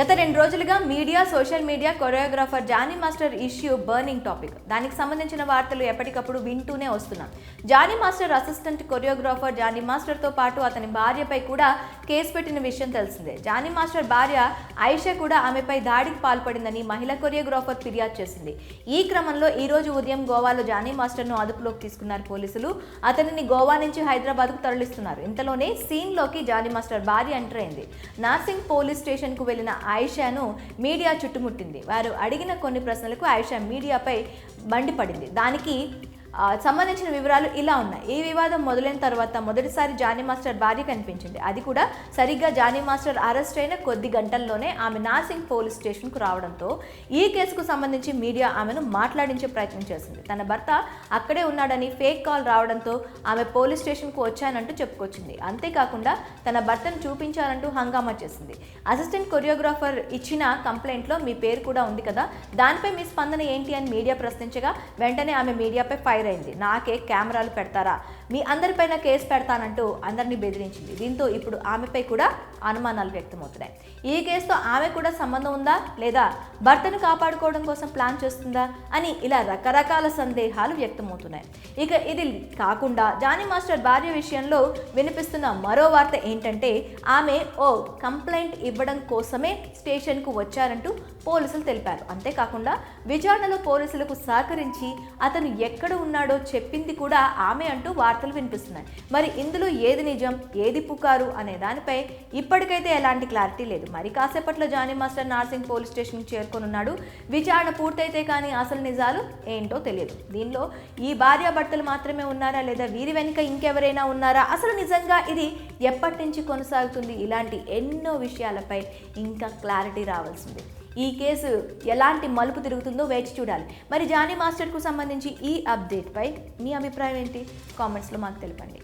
గత రెండు రోజులుగా media social media choreographer Jani master issue burning topic. దానికి సంబంధించిన వార్తలు ఎప్పటికప్పుడు వింటూనే వస్తున్నాం. Jani master assistant choreographer Jani మాస్టర్తో పాటు అతని భార్యపై కూడా కేసు పెట్టిన విషయం తెలిసిందే. జానీ మాస్టర్ భార్య ఐషా కూడా ఆమెపై దాడికి పాల్పడిందని మహిళా కొరియోగ్రాఫర్ ఫిర్యాదు చేసింది. ఈ క్రమంలో ఈ రోజు ఉదయం గోవాలో జానీ మాస్టర్ను అదుపులోకి తీసుకున్నారు పోలీసులు. అతనిని గోవా నుంచి హైదరాబాద్కు తరలిస్తున్నారు. ఇంతలోనే సీన్లోకి జానీ మాస్టర్ భార్య ఎంటర్ అయింది. నార్సింగ్ పోలీస్ స్టేషన్కు వెళ్ళిన ఆయిషాను మీడియా చుట్టుముట్టింది. వారు అడిగిన కొన్ని ప్రశ్నలకు ఆయిషా మీడియాపై మండిపడింది దానికి సంబంధించిన వివరాలు ఇలా ఉన్నాయి. ఈ వివాదం మొదలైన తర్వాత మొదటిసారి జానీ మాస్టర్ భార్య కనిపించింది. అది కూడా సరిగ్గా జానీ మాస్టర్ అరెస్ట్ అయిన కొద్ది గంటల్లోనే ఆమె నాసింగ్ పోలీస్ స్టేషన్కు రావడంతో ఈ కేసుకు సంబంధించి మీడియా ఆమెను మాట్లాడించే ప్రయత్నం చేసింది. తన భర్త అక్కడే ఉన్నాడని ఫేక్ కాల్ రావడంతో ఆమె పోలీస్ స్టేషన్కు వచ్చానంటూ చెప్పుకొచ్చింది. అంతేకాకుండా తన భర్తను చూపించాలంటూ హంగామా చేసింది. అసిస్టెంట్ కొరియోగ్రాఫర్ ఇచ్చిన కంప్లైంట్లో మీ పేరు కూడా ఉంది కదా దానిపై మీ స్పందన ఏంటి అని మీడియా ప్రశ్నించగా వెంటనే ఆమె మీడియాపై ఫైర్ అయింది. నాకే కెమెరాలు పెడతారా? మీ అందరిపైన కేసు పెడతానంటూ అందరినీ బెదిరించింది. దీంతో ఇప్పుడు ఆమెపై కూడా అనుమానాలు వ్యక్తమవుతున్నాయి. ఈ కేసుతో ఆమె కూడా సంబంధం ఉందా? లేదా భర్తను కాపాడుకోవడం కోసం ప్లాన్ చేస్తుందా? అని ఇలా రకరకాల సందేహాలు వ్యక్తమవుతున్నాయి. ఇక ఇది కాకుండా జానీ మాస్టర్ భార్య విషయంలో వినిపిస్తున్న మరో వార్త ఏంటంటే ఆమె ఓ కంప్లైంట్ ఇవ్వడం కోసమే స్టేషన్కు వచ్చారంటూ పోలీసులు తెలిపారు. అంతేకాకుండా విచారణలో పోలీసులకు సహకరించి అతను ఎక్కడ ఉన్నాడో చెప్పింది కూడా ఆమె అంటూ వార్తలు వినిపిస్తున్నాయి. మరి ఇందులో ఏది నిజం ఏది పుకారు అనే దానిపై ఇప్పటికైతే ఎలాంటి క్లారిటీ లేదు. మరి కాసేపట్లో జానీ మాస్టర్ నార్సింగ్ పోలీస్ స్టేషన్కి చేరుకొనున్నాడు విచారణ పూర్తయితే కానీ అసలు నిజాలు ఏంటో తెలియదు. దీనిలో ఈ భార్యాభర్తలు మాత్రమే ఉన్నారా లేదా వీరి వెనుక ఇంకెవరైనా ఉన్నారా? అసలు నిజంగా ఇది ఎప్పటి నుంచి కొనసాగుతుంది? ఇలాంటి ఎన్నో విషయాలపై ఇంకా క్లారిటీ రావాల్సింది. ఈ కేసు ఎలాంటి మలుపు తిరుగుతుందో వేచి చూడాలి. మరి జానీ మాస్టర్కు సంబంధించి ఈ అప్డేట్పై మీ అభిప్రాయం ఏంటి? కామెంట్స్లో మాకు తెలపండి.